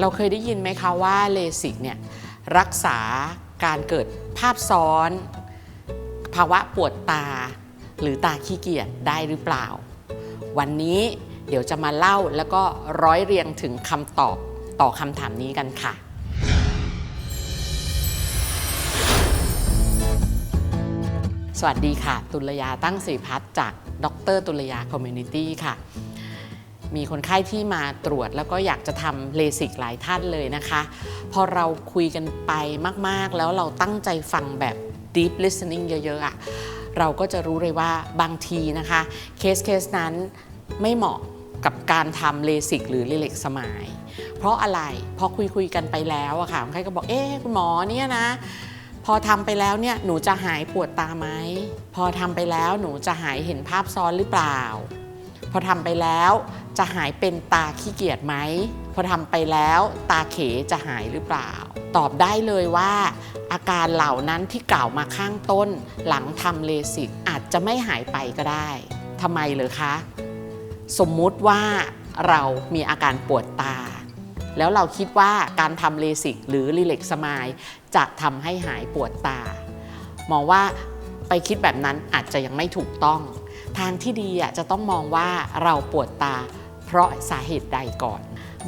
เราเคยได้ยินไหมคะว่าเลสิกเนี่ยรักษาการเกิดภาพซ้อน ภาวะปวดตา หรือตาขี้เกียจได้หรือเปล่า วันนี้เดี๋ยวจะมาเล่าแล้วก็ร้อยเรียงถึงคำตอบต่อคำถามนี้กันค่ะ สวัสดีค่ะ ตุลยาตั้งสีพัฒน์จาก ดรตุลยาคอมมูนิตี้ค่ะ มีคนไข้ที่มาตรวจแล้วก็อยากจะทำเลสิกหลายท่านเลยนะคะ พอเราคุยกันไปมากๆ แล้วเราตั้งใจฟังแบบ deep listening เยอะๆอะเราก็จะรู้เลยว่าบางทีนะคะเคสเคสนั้นไม่เหมาะกับการทำเลสิกหรือเลเล็กสมาย เพราะอะไรพอคุยคุยๆกันไปแล้วอะค่ะคนไข้ก็บอกเอ๊ะคุณหมอเนี่ยนะ พอทำไปแล้วเนี่ยหนูจะหายปวดตาไหมพอทำไปแล้วหนูจะหายเห็นภาพซ้อนหรือเปล่า พอทำไปแล้วจะหายเป็นตาขี้เกียจไหมพอทำไปแล้วตาเขจะหายหรือเปล่า ตอบได้เลยว่า อาการเหล่านั้นที่กล่าวมาข้างต้น หลังทำเลสิกอาจจะไม่หายไปก็ได้ทำไมเลยคะ สมมุติว่าเรามีอาการปวดตา แล้วเราคิดว่าการทำเลสิกหรือรีเล็กสมายจะทำให้หายปวดตา มองว่าไปคิดแบบนั้นอาจจะยังไม่ถูกต้อง ทางที่ดีอะจะต้องมองว่าเราปวดตา เพราะสาเหตุใดก่อน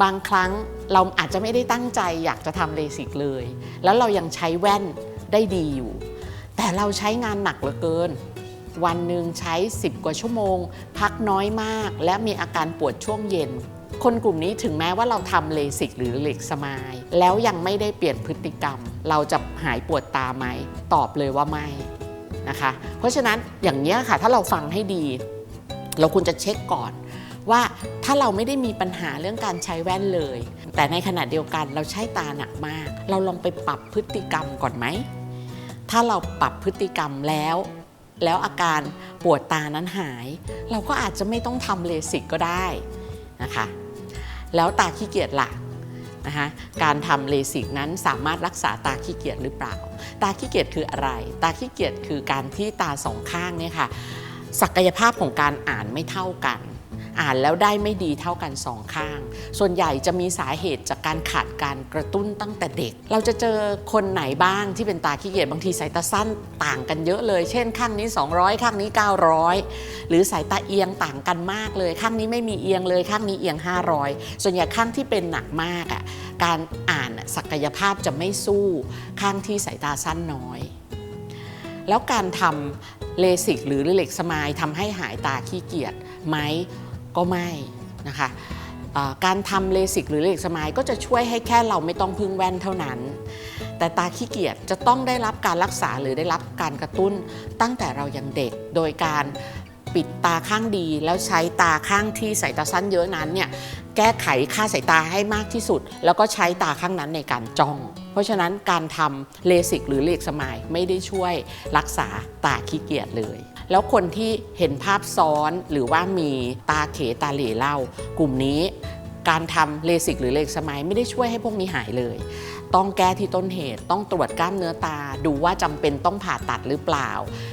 บางครั้งเราอาจจะไม่ได้ตั้งใจอยากจะทำเลสิกเลย แล้วเรายังใช้แว่นได้ดีอยู่ แต่เราใช้งานหนักเหลือเกิน วันหนึ่งใช้ 10 กว่าชั่วโมง พักน้อยมาก และมีอาการปวดช่วงเย็น คนกลุ่มนี้ถึงแม้ว่าเราทำเลสิกหรือเล็กสมาย แล้วยังไม่ได้เปลี่ยนพฤติกรรม เราจะหายปวดตาไหม ตอบเลยว่าไม่ นะคะ เพราะฉะนั้นอย่างนี้ยค่ะถ้าเราฟังให้ดี เราควรจะเช็คก่อนว่าถ้าเราไม่ได้มีปัญหาเรื่องการใช้แว่นเลย แต่ในขณะเดียวกันเราใช้ตาหนักมาก เราลองไปปรับพฤติกรรมก่อนไหม ถ้าเราปรับพฤติกรรมแล้ว แล้วอาการปวดตานั้นหาย เราก็อาจจะไม่ต้องทำเลสิกก็ได้นะคะ แล้วตาขี้เกียจล่ะ นะคะการทำเลสิกนั้นสามารถรักษาตาขี้เกียจหรือเปล่า ตาขี้เกียจคืออะไร ตาขี้เกียจคือการที่ตาสองข้างเนี่ยค่ะศักยภาพของการอ่านไม่เท่ากัน อ่านแล้วได้ไม่ดีเท่ากันสองข้าง ส่วนใหญ่จะมีสาเหตุจากการขาดการกระตุ้นตั้งแต่เด็ก เราจะเจอคนไหนบ้างที่เป็นตาขี้เกียจบางทีสายตาสั้นต่างกันเยอะเลย เช่น ข้างนี้ 200 ข้างนี้ 900 หรือสายตาเอียงต่างกันมากเลย ข้างนี้ไม่มีเอียงเลย ข้างนี้เอียง 500 ส่วนใหญ่ข้างที่เป็นหนักมากอะการอ่านศักยภาพจะไม่สู้ข้างที่สายตาสั้นน้อย แล้วการทำเลสิกหรือเล็กสมายทำให้หายตาขี้เกียจไหมก็ไม่นะคะ การทำเลสิกหรือเล็กสมายก็จะช่วยให้แค่เราไม่ต้องพึ่งแว่นเท่านั้น แต่ตาขี้เกียจจะต้องได้รับการรักษาหรือได้รับการกระตุ้น ตั้งแต่เรายังเด็กโดยการปิดตาข้างดีแล้วใช้ตาข้างที่สายตาสั้นเยอะนั้นเนี่ย แก้ไขค่าสายตาให้มากที่สุด แล้วก็ใช้ตาข้างนั้นในการจ้อง เพราะฉะนั้นการทำเลสิกหรือเลกสมายไม่ได้ช่วยรักษาตาขี้เกียจเลย แล้วคนที่เห็นภาพซ้อนหรือว่ามีตาเขตาเหล่เล่ากลุ่มนี้การทำเลสิกหรือเลกสมายไม่ได้ช่วยให้พวกนี้หายเลย ต้องแก้ที่ต้นเหตุ ต้องตรวจกล้ามเนื้อตา ดูว่าจำเป็นต้องผ่าตัดหรือเปล่า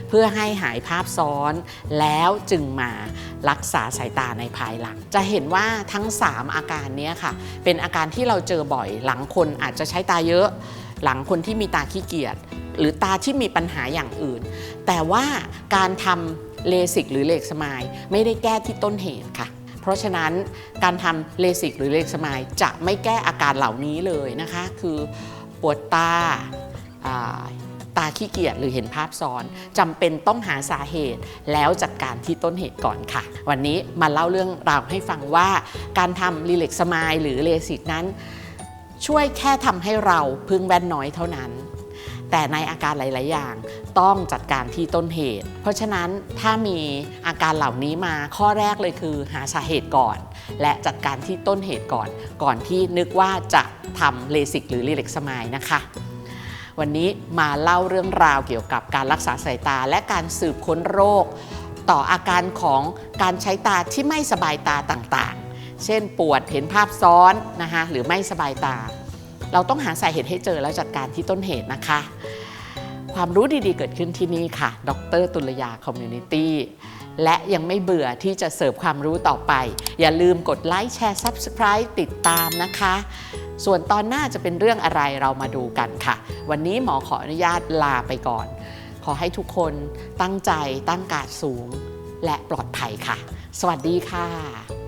เพื่อให้หายภาพซ้อนแล้วจึงมารักษาสายตาในภายหลัง จะเห็นว่าทั้ง 3 อาการนี้ค่ะ เป็นอาการที่เราเจอบ่อยหลังคนอาจจะใช้ตาเยอะ หลังคนที่มีตาขี้เกียจหรือตาที่มีปัญหาอย่างอื่น แต่ว่าการทำเลสิกหรือเลกสมายไม่ได้แก้ที่ต้นเหตุค่ะ เพราะฉะนั้นการทำเลสิกหรือเลกสมายจะไม่แก้อาการเหล่านี้เลยนะคะ คือปวดตาตาขี้เกียจหรือเห็นภาพซ้อนจำเป็นต้องหาสาเหตุ แล้วจัดการที่ต้นเหตุก่อนค่ะ วันนี้มาเล่าเรื่องราวให้ฟังว่าการทำรีเล็กสมายหรือเลสิกนั้น ช่วยแค่ทำให้เราพึงแว่นน้อยเท่านั้น แต่ในอาการหลาย ๆ อย่างต้องจัดการที่ต้นเหตุ เพราะฉะนั้นถ้ามีอาการเหล่านี้มาข้อแรกเลยคือหาสาเหตุก่อน และจัดการที่ต้นเหตุก่อน ก่อนที่นึกว่าจะทำเลสิกหรือรีเล็กสมายนะคะวันนี้มาเล่าเรื่องราวเกี่ยวกับการรักษาสายตาและการสืบค้นโรค ต่ออาการของการใช้ตาที่ไม่สบายตาต่างๆ เช่นปวดเห็นภาพซ้อนนะคะหรือไม่สบายตา เราต้องหาสาเหตุให้เจอแล้วจัดการที่ต้นเหตุนะคะ ความรู้ดีๆเกิดขึ้นที่นี่ค่ะ ดรตุลยาคอมมูนิตี้และยังไม่เบื่อที่จะเสิร์ฟความรู้ต่อไป อย่าลืมกดไลค์แชร์ Subscribe ติดตามนะคะ ส่วนตอนหน้าจะเป็นเรื่องอะไรเรามาดูกันค่ะ วันนี้หมอขออนุญาตลาไปก่อน ขอให้ทุกคนตั้งใจตั้งการดสูง และปลอดภัยค่ะ สวัสดีค่ะ